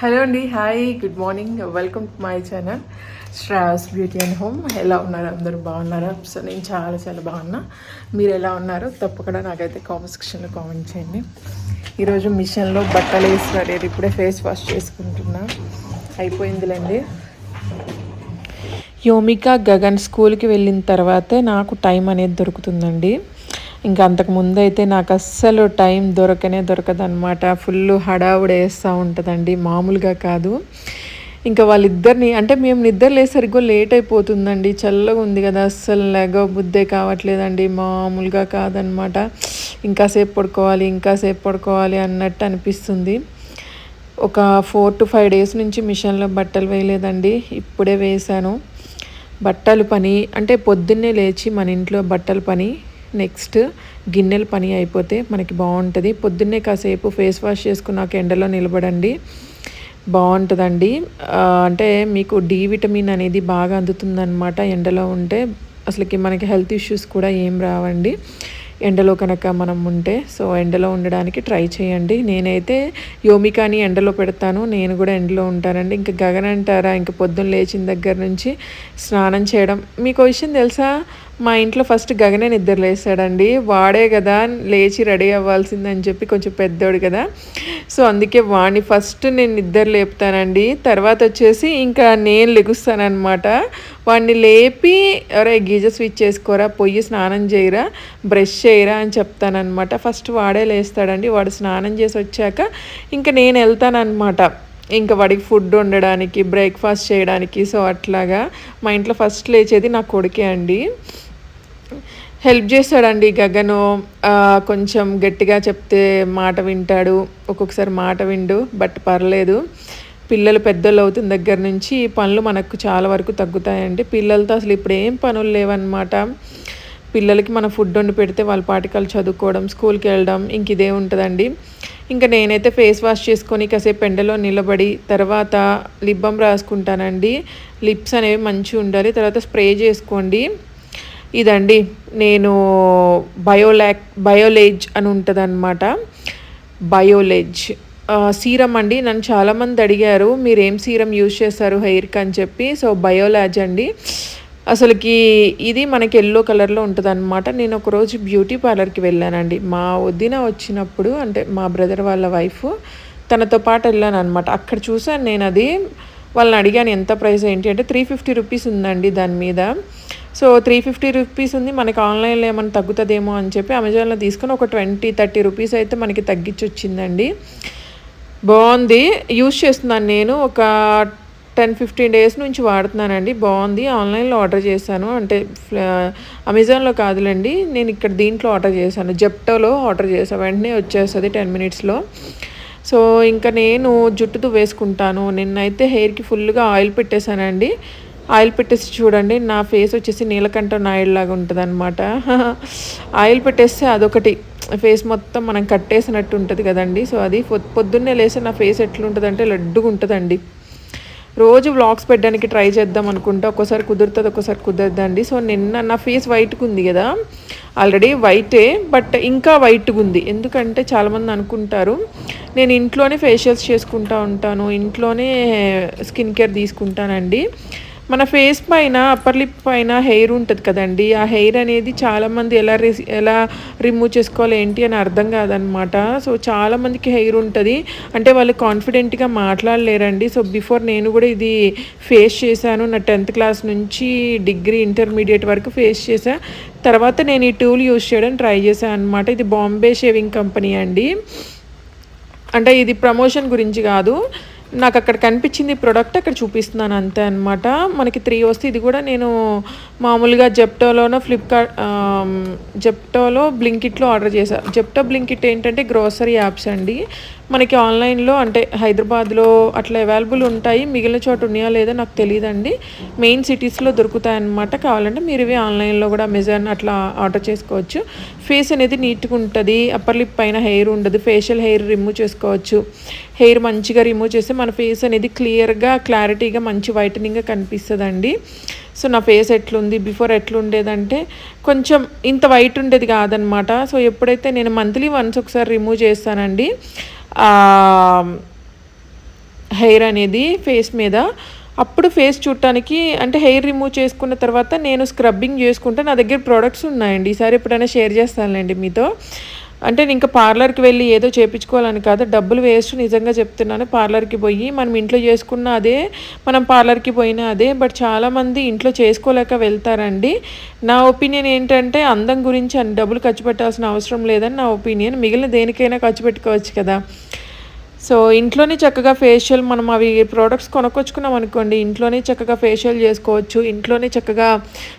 Hello అండి hi good morning welcome to my channel శ్రాస్ beauty and home ఎలా ఉన్నారు అందరూ? బాగున్నారా? సో నేను చాలా చాలా బాగున్నా. మీరు ఎలా ఉన్నారో? తప్పకుండా నాకైతే కామెంట్ సెక్షన్లో కామెంట్ చేయండి. ఈరోజు మిషన్లో బట్టలు వేసి రెడీ ఇప్పుడే ఫేస్ వాష్ చేసుకుంటున్నా. అయిపోయిందిలేండి. యోమిక గగన్ స్కూల్కి వెళ్ళిన తర్వాతే నాకు టైం అనేది దొరుకుతుందండి. ఇంకా అంతకు ముందు అయితే నాకు అస్సలు టైం దొరకనే దొరకదనమాట ఫుల్ హడావుడి వేస్తూ ఉంటుందండి. మామూలుగా కాదు. ఇంకా వాళ్ళిద్దరిని అంటే మేము నిద్ర లేసరిగో లేట్ అయిపోతుందండి. చల్లగా ఉంది కదా అస్సలు లెగ బుద్ధే కావట్లేదండి. మామూలుగా కాదనమాట ఇంకాసేపు పడుకోవాలి ఇంకాసేపు పడుకోవాలి అన్నట్టు అనిపిస్తుంది. ఒక ఫోర్ టు ఫైవ్ డేస్ నుంచి మిషన్లో బట్టలు వేయలేదండి. ఇప్పుడే వేశాను. బట్టలు పని అంటే పొద్దున్నే లేచి మన ఇంట్లో బట్టల పని నెక్స్ట్ గిన్నెల పని అయిపోతే మనకి బాగుంటుంది. పొద్దున్నే కాసేపు ఫేస్ వాష్ చేసుకున్నాక ఎండలో నిలబడండి. బాగుంటుందండి. అంటే మీకు డి విటమిన్ అనేది బాగా అందుతుందన్నమాట ఎండలో ఉంటే. అసలుకి మనకి హెల్త్ ఇష్యూస్ కూడా ఏం రావండి. ఎండలో కనుక మనం ఉంటే. సో ఎండలో ఉండడానికి ట్రై చేయండి. నేనైతే యోమికాని ఎండలో పెడతాను. నేను కూడా ఎండలో ఉంటానండి. ఇంకా గగన్ అంటారా ఇంకా పొద్దున్న లేచిన దగ్గర నుంచి స్నానం చేయడం. మీకు విషయం తెలుసా? మా ఇంట్లో ఫస్ట్ గగనే నిద్ర లేస్తాడండి. వాడే కదా లేచి రెడీ అవ్వాల్సిందని చెప్పి కొంచెం పెద్దోడు కదా. సో అందుకే వాడిని ఫస్ట్ నేను నిద్ర లేపుతానండి. తర్వాత వచ్చేసి ఇంకా నేను లెగుస్తానమాట వాడిని లేపి అరే గీజ స్విచ్ చేసుకోరా పొయ్యి స్నానం చేయరా బ్రష్ చేయరా అని చెప్తానమాట ఫస్ట్ వాడే లేస్తాడండి. వాడు స్నానం చేసి వచ్చాక ఇంకా నేను వెళ్తానమాట ఇంకా వాడికి ఫుడ్ వండడానికి బ్రేక్ఫాస్ట్ చేయడానికి సో అట్లాగా. మా ఇంట్లో ఫస్ట్ లేచేది నా కొడుకే అండి. హెల్ప్ చేస్తాడండి గగను. కొంచెం గట్టిగా చెప్తే మాట వింటాడు. ఒక్కొక్కసారి మాట విండు బట్ పర్లేదు. పిల్లలు పెద్దలు అవుతున్న దగ్గర నుంచి ఈ పనులు మనకు చాలా వరకు తగ్గుతాయండి. పిల్లలతో అసలు ఇప్పుడు ఏం పనులు లేవన్నమాట. పిల్లలకి మన ఫుడ్ వండి పెడితే వాళ్ళ పాటికలు చదువుకోవడం స్కూల్కి వెళ్ళడం ఇంక ఇదే ఉంటుందండి. ఇంకా నేనైతే ఫేస్ వాష్ చేసుకొని కాసేపు ఎండలో నిలబడి తర్వాత లిప్ బామ్ రాసుకుంటానండి. లిప్స్ అనేవి మంచిగా ఉండాలి. తర్వాత స్ప్రే చేసుకోండి. ఇదండి నేను బయోలాక్ బయోలేజ్ అని ఉంటుంది అనమాట బయోలేజ్ సీరం అండి నన్ను చాలామంది అడిగారు మీరు ఏం సీరం యూజ్ చేస్తారు హెయిర్కి అని చెప్పి. సో బయోలాజ్ అండి. అసలుకి ఇది మనకి ఎల్లో కలర్లో ఉంటుంది అనమాట నేను ఒకరోజు బ్యూటీ పార్లర్కి వెళ్ళానండి. మా వదిన వచ్చినప్పుడు అంటే మా బ్రదర్ వాళ్ళ వైఫ్ తనతో పాటు వెళ్ళాను అనమాట అక్కడ చూసాను నేను అది వాళ్ళని అడిగాను ఎంత ప్రైస్ ఏంటి అంటే త్రీ ఫిఫ్టీ రూపీస్ ఉందండి దాని మీద. సో త్రీ ఫిఫ్టీ రూపీస్ ఉంది మనకి ఆన్లైన్లో ఏమైనా తగ్గుతుందేమో అని చెప్పి అమెజాన్లో తీసుకొని ఒక ట్వంటీ థర్టీ రూపీస్ అయితే మనకి తగ్గించి వచ్చిందండి బాగుంది. యూజ్ చేస్తున్నాను నేను ఒక టెన్ ఫిఫ్టీన్ డేస్ నుంచి వాడుతున్నానండి. బాగుంది. ఆన్లైన్లో ఆర్డర్ చేశాను. అంటే అమెజాన్లో కాదులేండి నేను ఇక్కడ దీంట్లో ఆర్డర్ చేశాను. జెప్టోలో ఆర్డర్ చేశాను. వెంటనే వచ్చేస్తుంది టెన్ మినిట్స్లో సో ఇంకా నేను జుట్టుతో వేసుకుంటాను. నిన్నైతే హెయిర్కి ఫుల్గా ఆయిల్ పెట్టేశానండి. ఆయిల్ పెట్టేసి చూడండి నా ఫేస్ వచ్చేసి నీలకంఠ నాయుడు లాగా ఉంటుంది అనమాట ఆయిల్ పెట్టేస్తే అదొకటి. ఫేస్ మొత్తం మనం కట్టేసినట్టు ఉంటుంది కదండి. సో అది పొద్- పొద్దున్నే లేస్తే నా ఫేస్ ఎట్లుంటుందంటే లడ్డుగా ఉంటుందండి రోజు వ్లాగ్స్ పెట్టడానికి ట్రై చేద్దాం అనుకుంటా ఒక్కోసారి కుదురుతుంది ఒక్కోసారి కుదరదండి. సో నిన్న నా ఫేస్ వైట్గా ఉంది కదా. ఆల్రెడీ వైటే బట్ ఇంకా వైట్గా ఉంది. ఎందుకంటే చాలామంది అనుకుంటారు నేను ఇంట్లోనే ఫేషియల్స్ చేసుకుంటా ఉంటాను ఇంట్లోనే స్కిన్ కేర్ తీసుకుంటానండి. మన ఫేస్ పైన అప్పర్ లిప్ పైన హెయిర్ ఉంటుంది కదండి. ఆ హెయిర్ అనేది చాలామంది ఎలా రిస్ ఎలా రిమూవ్ చేసుకోవాలి ఏంటి అని అర్థం కాదనమాట. సో చాలామందికి హెయిర్ ఉంటుంది. అంటే వాళ్ళు కాన్ఫిడెంట్గా మాట్లాడలేరండి. సో బిఫోర్ నేను కూడా ఇది ఫేస్ చేశాను. నా టెన్త్ క్లాస్ నుంచి డిగ్రీ ఇంటర్మీడియట్ వరకు ఫేస్ చేశా. తర్వాత నేను ఈ టూల్ యూస్ చేయడం ట్రై చేశాను అనమాట ఇది బాంబే షేవింగ్ కంపెనీ అండి. అంటే ఇది ప్రమోషన్ గురించి కాదు. నాకు అక్కడ కనిపించింది ప్రోడక్ట్ అక్కడ చూపిస్తున్నాను అంతే అనమాట మనకి త్రీ వస్తే ఇది కూడా నేను మామూలుగా జెప్టోలోనో ఫ్లిప్కార్ట్ జెప్టోలో బ్లింకిట్లో ఆర్డర్ చేశాను జెప్టో బ్లింకిట్ ఏంటంటే గ్రోసరీ యాప్స్ అండి. మనకి ఆన్లైన్లో అంటే హైదరాబాద్లో అట్లా అవైలబుల్ ఉంటాయి. మిగిలిన చోట ఉన్నాయా లేదో నాకు తెలియదండి మెయిన్ సిటీస్లో దొరుకుతాయి అన్నమాట కావాలంటే మీరు ఇవి ఆన్లైన్లో కూడా అమెజాన్ అట్లా ఆర్డర్ చేసుకోవచ్చు. ఫేస్ అనేది నీట్గా ఉంటుంది. అప్పర్ లిప్ పైన హెయిర్ ఉండదు. ఫేషియల్ హెయిర్ రిమూవ్ చేసుకోవచ్చు. హెయిర్ మంచిగా రిమూవ్ చేస్తే మన ఫేస్ అనేది క్లియర్గా క్లారిటీగా మంచి వైటనింగ్గా కనిపిస్తుందండి. సో నా ఫేస్ ఎట్లుంది? బిఫోర్ ఎట్లుండేదంటే కొంచెం ఇంత వైట్ ఉండేది కాదనమాట సో ఎప్పుడైతే నేను మంత్లీ వన్స్ ఒకసారి రిమూవ్ చేస్తానండి హెయిర్ అనేది ఫేస్ మీద. అప్పుడు ఫేస్ చూడటానికి అంటే హెయిర్ రిమూవ్ చేసుకున్న తర్వాత నేను స్క్రబ్బింగ్ చేసుకుంటే నా దగ్గర ప్రోడక్ట్స్ ఉన్నాయండి. ఈసారి ఎప్పుడైనా షేర్ చేస్తానులేండి మీతో. అంటే నేను ఇంకా పార్లర్కి వెళ్ళి ఏదో చేయించుకోవాలని కాదు డబ్బులు వేస్ట్ నిజంగా చెప్తున్నాను. పార్లర్కి పోయి మనం ఇంట్లో చేసుకున్న అదే మనం పార్లర్కి పోయినా అదే బట్ చాలామంది ఇంట్లో చేసుకోలేక వెళ్తారండి. నా ఒపీనియన్ ఏంటంటే అందం గురించి అన్ని డబ్బులు ఖర్చు పెట్టాల్సిన అవసరం లేదని నా ఒపీనియన్. మిగిలిన దేనికైనా ఖర్చు పెట్టుకోవచ్చు కదా. సో ఇంట్లోనే చక్కగా ఫేషియల్ మనం అవి ప్రోడక్ట్స్ కొనుక్కొచ్చుకున్నాం అనుకోండి ఇంట్లోనే చక్కగా ఫేషియల్ చేసుకోవచ్చు ఇంట్లోనే చక్కగా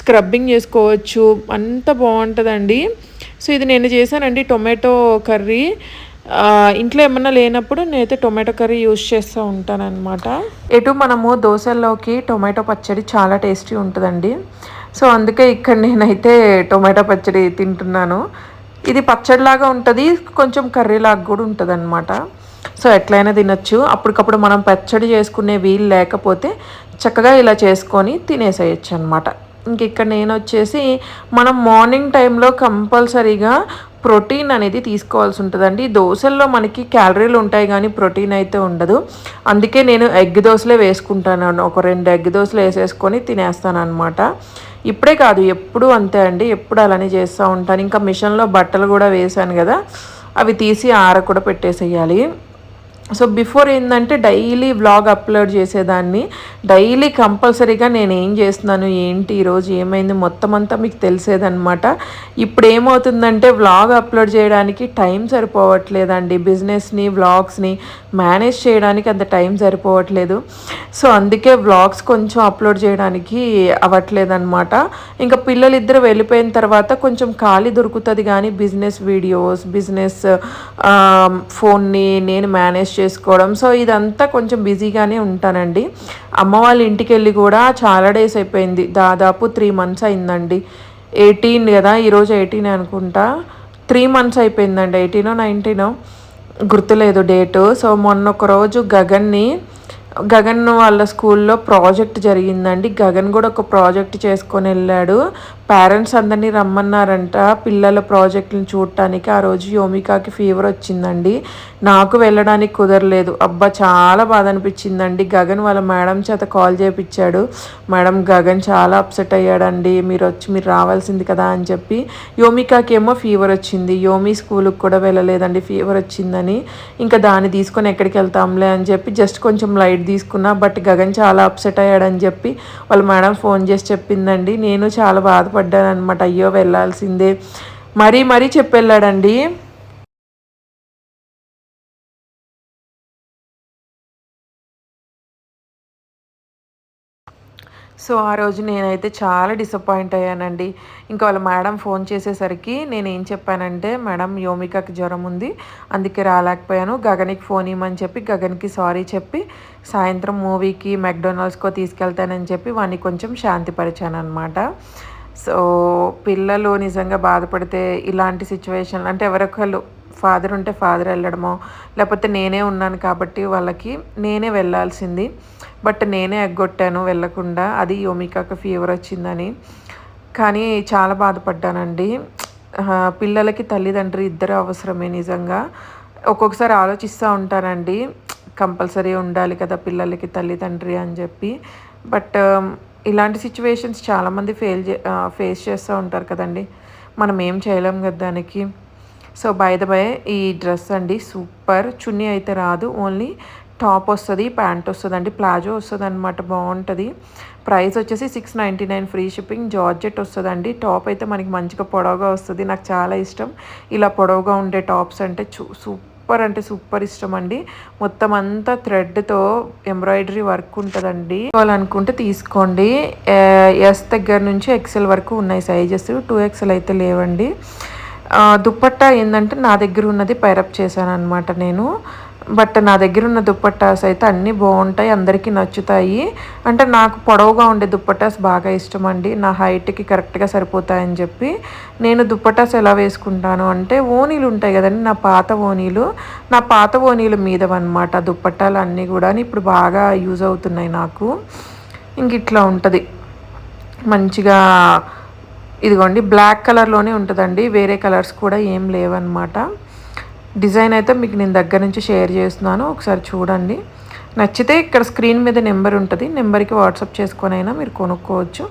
స్క్రబ్బింగ్ చేసుకోవచ్చు అంత బాగుంటుందండి. సో ఇది నేను చేశానండి టొమాటో కర్రీ. ఇంట్లో ఏమన్నా లేనప్పుడు నేనైతే టొమాటో కర్రీ యూస్ చేస్తూ ఉంటానన్నమాట. ఎటు మనము దోశల్లోకి టొమాటో పచ్చడి చాలా టేస్టీ ఉంటుందండి. సో అందుకే ఇక్కడ నేనైతే టొమాటో పచ్చడి తింటున్నాను. ఇది పచ్చడిలాగా ఉంటుంది కొంచెం కర్రీలాగా కూడా ఉంటుంది అనమాట సో ఎట్లయినా తినచ్చు. అప్పటికప్పుడు మనం పచ్చడి చేసుకునే వీలు లేకపోతే చక్కగా ఇలా చేసుకొని తినేసేయచ్చు అనమాట ఇంక ఇక్కడ నేను వచ్చేసి మనం మార్నింగ్ టైంలో కంపల్సరీగా ప్రోటీన్ అనేది తీసుకోవాల్సి ఉంటుందండి దోశల్లో మనకి క్యాలరీలు ఉంటాయి కానీ ప్రోటీన్ అయితే ఉండదు. అందుకే నేను ఎగ్ దోశలే వేసుకుంటాను. ఒక రెండు ఎగ్ దోశలు వేసేసుకొని తినేస్తాను అనమాట ఇప్పుడే కాదు ఎప్పుడు అంతే అండి. ఎప్పుడు అలానే చేస్తూ ఉంటాను. ఇంకా మిషన్లో బట్టలు కూడా వేసాను కదా అవి తీసి ఆర కూడా పెట్టేసేయాలి. సో బిఫోర్ ఏంటంటే డైలీ వ్లాగ్ అప్లోడ్ చేసేదాన్ని. డైలీ కంపల్సరీగా నేను ఏం చేస్తున్నాను ఏంటి ఈరోజు ఏమైంది మొత్తం అంతా మీకు తెలిసేదనమాట ఇప్పుడు ఏమవుతుందంటే వ్లాగ్ అప్లోడ్ చేయడానికి టైం సరిపోవట్లేదండి. బిజినెస్ని వ్లాగ్స్ని మేనేజ్ చేయడానికి అంత టైం సరిపోవట్లేదు. సో అందుకే వ్లాగ్స్ కొంచెం అప్లోడ్ చేయడానికి అవ్వట్లేదన్నమాట. ఇంకా పిల్లలు ఇద్దరు వెళ్ళిపోయిన తర్వాత కొంచెం ఖాళీ దొరుకుతుంది కానీ బిజినెస్ వీడియోస్ బిజినెస్ ఫోన్ని నేను మేనేజ్ చేసుకోవడం. సో ఇదంతా కొంచెం బిజీగానే ఉంటానండి. అమ్మ వాళ్ళ ఇంటికి వెళ్ళి కూడా చాలా డేస్ అయిపోయింది. దాదాపు త్రీ మంత్స్ అయిందండి. ఎయిటీన్ కదా ఈరోజు ఎయిటీన్ అనుకుంటా. త్రీ మంత్స్ అయిపోయిందండి. ఎయిటీనో నైన్టీనో గుర్తులేదు డేటు. సో మొన్న ఒక రోజు గగన్ని గగన్ వాళ్ళ స్కూల్లో ప్రాజెక్ట్ జరిగిందండి. గగన్ కూడా ఒక ప్రాజెక్ట్ చేసుకొని వెళ్ళాడు. పేరెంట్స్ అందరినీ రమ్మన్నారంట. పిల్లల ప్రాజెక్టులను చూడటానికి ఆ రోజు యోమికాకి ఫీవర్ వచ్చిందండి. నాకు వెళ్ళడానికి కుదరలేదు. అబ్బా చాలా బాధ అనిపించిందండి. గగన్ వాళ్ళ మేడం చేత కాల్ చేయించాడు మేడం గగన్ చాలా అప్సెట్ అయ్యాడండి. మీరు వచ్చి మీరు రావాల్సింది కదా అని చెప్పి యోమికాకి ఏమో ఫీవర్ వచ్చింది. యోమి స్కూల్కి కూడా వెళ్ళలేదండి. ఫీవర్ వచ్చిందని. ఇంకా దాన్ని తీసుకొని ఎక్కడికి వెళ్తాంలే అని చెప్పి జస్ట్ కొంచెం లైట్ తీసుకున్నా. బట్ గగన్ చాలా అప్సెట్ అయ్యాడని చెప్పి వాళ్ళ మేడం ఫోన్ చేసి చెప్పిందండి. నేను చాలా బాధపడి అనమాట అయ్యో వెళ్ళాల్సిందే. మరీ మరీ చెప్పెళ్ళాడండి. సో ఆ రోజు నేనైతే చాలా డిసప్పాయింట్ అయ్యానండి. ఇంకా వాళ్ళ మేడం ఫోన్ చేసేసరికి నేను ఏం చెప్పానంటే మేడం యోమికకి జ్వరం ఉంది. అందుకే రాలేకపోయాను. గగన్కి ఫోన్ ఇవ్వమని చెప్పి గగన్కి సారీ చెప్పి సాయంత్రం మూవీకి మెక్డొనాల్డ్స్కో తీసుకెళ్తానని చెప్పి వాడిని కొంచెం శాంతిపరిచాను అనమాట సో పిల్లలు నిజంగా బాధపడితే ఇలాంటి సిచ్యువేషన్ అంటే ఎవరొకళ్ళు ఫాదర్ ఉంటే ఫాదర్ వెళ్ళడమో లేకపోతే నేనే ఉన్నాను కాబట్టి వాళ్ళకి నేనే వెళ్ళాల్సింది. బట్ నేనే ఎగ్గొట్టాను వెళ్ళకుండా అది యోమికాకు ఫీవర్ వచ్చిందని. కానీ చాలా బాధపడ్డానండి. పిల్లలకి తల్లిదండ్రి ఇద్దరు అవసరమే నిజంగా. ఒక్కొక్కసారి ఆలోచిస్తూ ఉంటానండి. కంపల్సరీ ఉండాలి కదా పిల్లలకి తల్లిదండ్రి అని చెప్పి. బట్ ఇలాంటి సిచ్యువేషన్స్ చాలామంది ఫెయిల్ ఫేస్ చేస్తూ ఉంటారు కదండి. మనం ఏం చేయలేం కదా దానికి. సో బై ద బై ఈ డ్రెస్ అండి సూపర్ చున్నీ అయితే రాదు. ఓన్లీ టాప్ వస్తుంది ప్యాంట్ వస్తుంది అండి ప్లాజో వస్తుంది అనమాట బాగుంటుంది. ప్రైస్ వచ్చేసి six ninety nine free shipping georgette వస్తుందండి. టాప్ అయితే మనకి మంచిగా పొడవుగా వస్తుంది. నాకు చాలా ఇష్టం. ఇలా పొడవుగా ఉండే టాప్స్ అంటే చూ సూపర్ సూపర్ అంటే సూపర్ ఇష్టం అండి మొత్తం అంతా థ్రెడ్తో ఎంబ్రాయిడరీ వర్క్ ఉంటుందండి. కావాలనుకుంటే తీసుకోండి. ఎస్ దగ్గర నుంచి ఎక్సెల్ వరకు ఉన్నాయి సైజెస్ టూ ఎక్సెల్ అయితే లేవండి. దుప్పట్టా ఏంటంటే నా దగ్గర ఉన్నది పైరప్ చేశాను అనమాట నేను. బట్ నా దగ్గర ఉన్న దుప్పట్టాస్ అయితే అన్నీ బాగుంటాయి అందరికీ నచ్చుతాయి. అంటే నాకు పొడవుగా ఉండే దుప్పట్టాస్ బాగా ఇష్టం అండి నా హైట్కి కరెక్ట్గా సరిపోతాయని చెప్పి నేను దుప్పట్టాస్ ఎలా వేసుకుంటాను అంటే ఓనీలు ఉంటాయి కదండి నా పాత ఓనీలు నా పాత ఓనీల మీదవన్నమాట దుప్పట్టాలు అన్నీ కూడా. ఇప్పుడు బాగా యూజ్ అవుతున్నాయి నాకు. ఇంక ఇట్లా ఉంటుంది. మంచిగా ఇదిగోండి బ్లాక్ కలర్లోనే ఉంటుందండి. వేరే కలర్స్ కూడా ఏం లేవన్నమాట. డిజైన్ అయితే మీకు నేను దగ్గర నుంచి షేర్ చేస్తున్నాను. ఒకసారి చూడండి. నచ్చితే ఇక్కడ స్క్రీన్ మీద నెంబర్ ఉంటుంది. నెంబర్కి వాట్సాప్ చేసుకొని అయినా మీరు కొనుక్కోవచ్చు.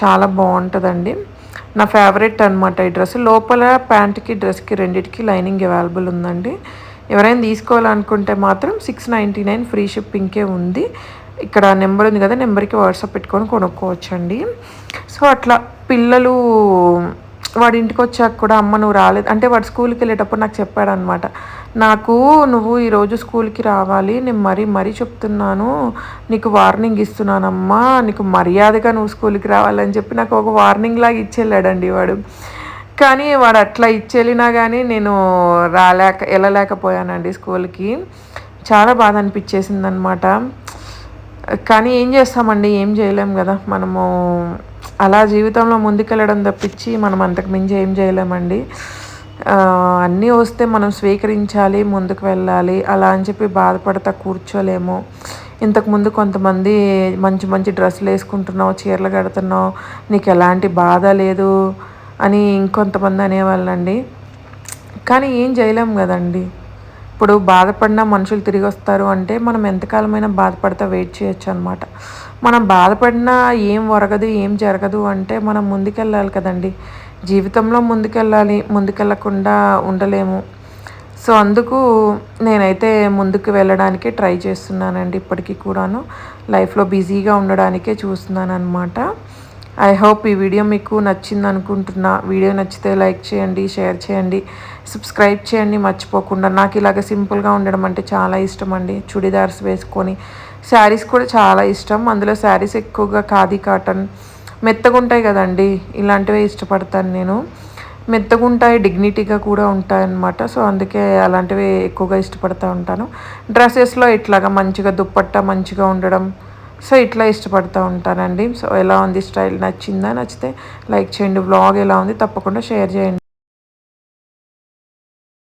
చాలా బాగుంటుందండి. నా ఫేవరెట్ అనమాట ఈ డ్రెస్. లోపల ప్యాంట్కి డ్రెస్కి రెండింటికి లైనింగ్ అవైలబుల్ ఉందండి. ఎవరైనా తీసుకోవాలనుకుంటే మాత్రం సిక్స్ నైంటీ నైన్ ఫ్రీ షిప్పింగ్కే ఉంది. ఇక్కడ నెంబర్ ఉంది కదా నెంబర్కి వాట్సాప్ పెట్టుకొని కొనుక్కోవచ్చండి. సో అట్లా పిల్లలు వాడి ఇంటికి వచ్చాక కూడా అమ్మ నువ్వు రాలేదు. అంటే వాడు స్కూల్కి వెళ్ళేటప్పుడు నాకు చెప్పాడనమాట. నాకు నువ్వు ఈరోజు స్కూల్కి రావాలి. నేను మరీ మరీ చెప్తున్నాను. నీకు వార్నింగ్ ఇస్తున్నానమ్మా. నీకు మర్యాదగా నువ్వు స్కూల్కి రావాలని చెప్పి నాకు ఒక వార్నింగ్ లాగా ఇచ్చేళ్ళాడండి వాడు. కానీ వాడు అట్లా ఇచ్చేళ్ళినా కానీ నేను రాలేక వెళ్ళలేకపోయానండి స్కూల్కి. చాలా బాధ అనిపించేసింది అనమాట కానీ ఏం చేస్తామండి? ఏం చేయలేం కదా మనము. అలా జీవితంలో ముందుకెళ్ళడం తప్పించి మనం అంతకు మించి ఏం చేయలేమండి. అన్నీ వస్తే మనం స్వీకరించాలి ముందుకు వెళ్ళాలి అలా అని చెప్పి బాధపడతా కూర్చోలేము. ఇంతకుముందు కొంతమంది మంచి మంచి డ్రెస్సులు వేసుకుంటున్నావు చీరలు కడుతున్నావు నీకు ఎలాంటి బాధ లేదు అని ఇంకొంతమంది అనేవాళ్ళండి. కానీ ఏం చేయలేము కదండి. ఇప్పుడు బాధపడిన మనుషులు తిరిగి వస్తారు అంటే మనం ఎంతకాలమైనా బాధపడతా వెయిట్ చేయొచ్చు అనమాట మనం బాధపడినా ఏం ఒరగదు ఏం జరగదు అంటే మనం ముందుకెళ్ళాలి కదండి. జీవితంలో ముందుకెళ్ళాలి ముందుకెళ్ళకుండా ఉండలేము. సో అందుకు నేనైతే ముందుకు వెళ్ళడానికి ట్రై చేస్తున్నానండి ఇప్పటికీ కూడాను. లైఫ్లో బిజీగా ఉండడానికే చూస్తున్నాను అనమాట ఐ హోప్ ఈ వీడియో మీకు నచ్చింది అనుకుంటున్నా వీడియో నచ్చితే లైక్ చేయండి షేర్ చేయండి సబ్స్క్రైబ్ చేయండి మర్చిపోకుండా. నాకు ఇలాగ సింపుల్గా ఉండడం అంటే చాలా ఇష్టం అండి. చుడిదార్స్ వేసుకొని శారీస్ కూడా చాలా ఇష్టం. అందులో శారీస్ ఎక్కువగా ఖాదీ కాటన్ మెత్తగా ఉంటాయి కదండి. ఇలాంటివే ఇష్టపడతాను నేను. మెత్తగా ఉంటాయి డిగ్నిటీగా కూడా ఉంటాయి అన్నమాట సో అందుకే అలాంటివి ఎక్కువగా ఇష్టపడుతూ ఉంటాను. డ్రెస్సెస్లో ఇట్లాగా మంచిగా దుప్పట్ట మంచిగా ఉండడం సో ఇట్లా ఇష్టపడుతూ ఉంటానండి. సో ఎలా ఉంది స్టైల్? నచ్చిందా? నచ్చితే లైక్ చేయండి. వ్లాగ్ ఎలా ఉంది? తప్పకుండా షేర్ చేయండి.